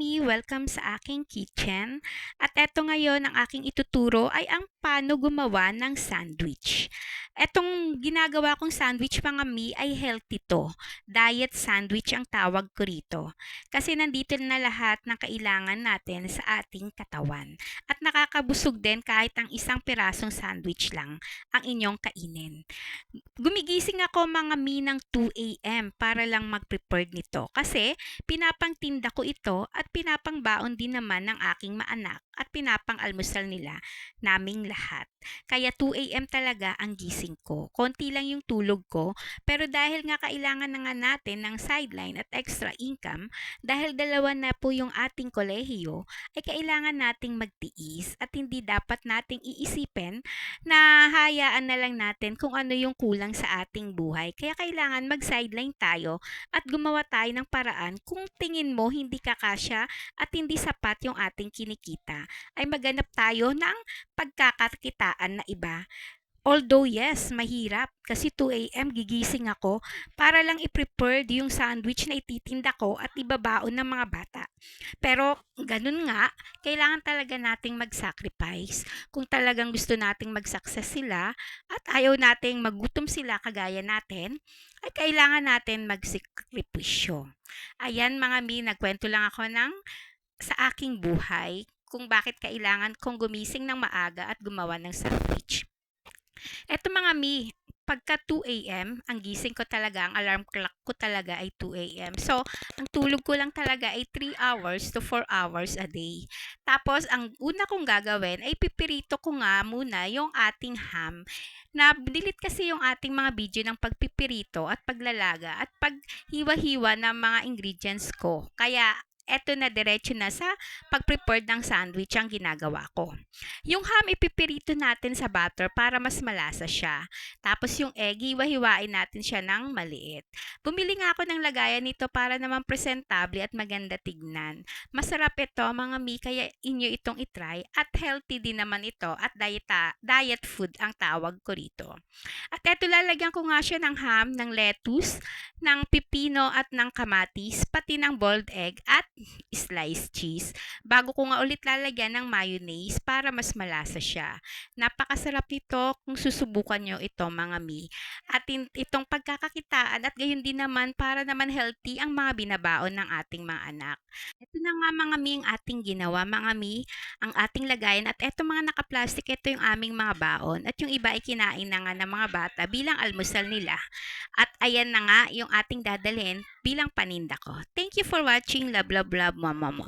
mi, welcome sa aking kitchen. At eto ngayon, ang aking ituturo ay ang paano gumawa ng sandwich. Etong ginagawa kong sandwich mga mi ay healthy to. Diet sandwich ang tawag ko rito. Kasi nandito na lahat ng kailangan natin sa ating katawan. At nakakabusog din kahit ang isang pirasong sandwich lang ang inyong kainin. Gumigising ako mga mi ng 2 a.m. para lang mag-prepare nito. Kasi pinapangtinda ko ito at pinapangbaon din naman ng aking maanak at pinapang-almusal nila naming lahat. Kaya 2 a.m. talaga ang gising ko. Konti lang yung tulog ko, pero dahil nga kailangan na nga natin ng sideline at extra income, dahil dalawa na po yung ating kolehiyo, ay kailangan nating magtiis at hindi dapat nating iisipin na hayaan na lang natin kung ano yung kulang sa ating buhay. Kaya kailangan mag-sideline tayo at gumawa tayo ng paraan kung tingin mo hindi kakasya at hindi sapat yung ating kinikita, ay maganap tayo ng pagkakakitaan na iba. Although yes, mahirap kasi 2 a.m. gigising ako para lang i-prepare yung sandwich na ititinda ko at ibabaon ng mga bata. Pero ganun nga, kailangan talaga nating mag-sacrifice. Kung talagang gusto nating mag-success sila at ayaw nating magutom sila kagaya natin, ay kailangan natin magsakripisyo. Ayan mga mi, nagkwento lang ako ng sa aking buhay kung bakit kailangan kong gumising ng maaga at gumawa ng sandwich. Eto mga mi, pagka 2 a.m., ang gising ko talaga, ang alarm clock ko talaga ay 2 a.m. So, ang tulog ko lang talaga ay 3 hours to 4 hours a day. Tapos, ang una kong gagawin ay pipirito ko nga muna yung ating ham. Na delete kasi yung ating mga video ng pagpipirito at paglalaga at paghiwa-hiwa ng mga ingredients ko. Kaya, eto na diretso na sa pag-prepare ng sandwich ang ginagawa ko. Yung ham ipipirito natin sa butter para mas malasa siya. Tapos yung egg, hiwa-hiwain natin siya ng maliit. Bumili nga ako ng lagayan nito para naman presentable at maganda tignan. Masarap ito mga mi, kaya inyo itong itry at healthy din naman ito at diet, diet food ang tawag ko rito. At eto lalagyan ko nga siya ng ham, ng lettuce, ng pipino at ng kamatis, pati ng boiled egg at sliced cheese. Bago ko nga ulit lalagyan ng mayonnaise para mas malasa siya. Napakasarap nito kung susubukan nyo ito mga mi. At in- itong pagkakakitaan at gayon din naman para naman healthy ang mga binabaon ng ating mga anak. Ito na nga mga mi ang ating ginawa mga mi, ang ating lagayan at eto mga nakaplastic, ito yung aming mga baon at yung iba ay kinain na nga ng mga bata bilang almusal nila. At ayan na nga yung ating dadalhin bilang paninda ko. Thank you for watching. Love, love, love, mama mo.